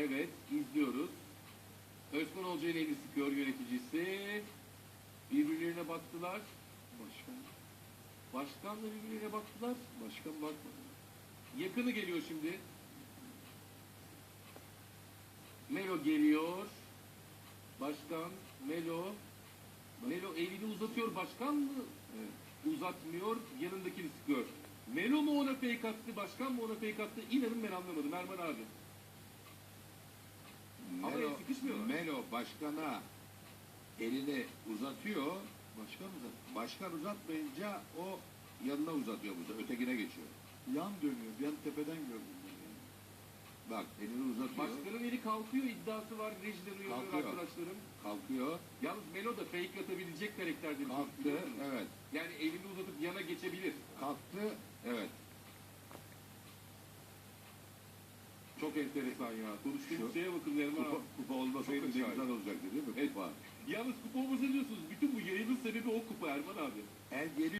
Evet, izliyoruz. Özkan Hoca ile elini sıkıyor yöneticisi. Birbirlerine baktılar. Başkan. Başkan da birbirlerine baktılar. Başkan bakmadı. Yakını geliyor şimdi. Melo geliyor. Başkan, Melo. Melo elini uzatıyor. Başkan mı? Uzatmıyor. Yanındakini sıkıyor. Melo mu ona fake attı? Başkan mı ona fake attı? İnanın ben anlamadım Erman abi. Ama Melo, başkana elini uzatıyor. Başkan uzat. Başkan uzatmayınca o yanına uzatıyor bu sefer, ötekine geçiyor. Yan dönüyor. An tepeden gördüm. ben yani. Bak elini uzatıyor. Başkanın eli kalkıyor iddiası var. Rejiden uyarıyor Kalkıyor. arkadaşlarım. Kalkıyor. Yalnız Melo da fake atabilecek karakterdir. Kalktı. biliyor musunuz? Evet. Yani elini uzatıp yana geçebilir. Kalktı. Evet. Çok enteresan ya. Konuştuğumuz Şu- şeye bakın Erman abi. Kupa olmasaydı ne güzel olacaktı değil mi? Evet. Kupa. Yalnız kupa olmasa diyorsunuz. Bütün bu yayının sebebi o kupa Erman abi. El geri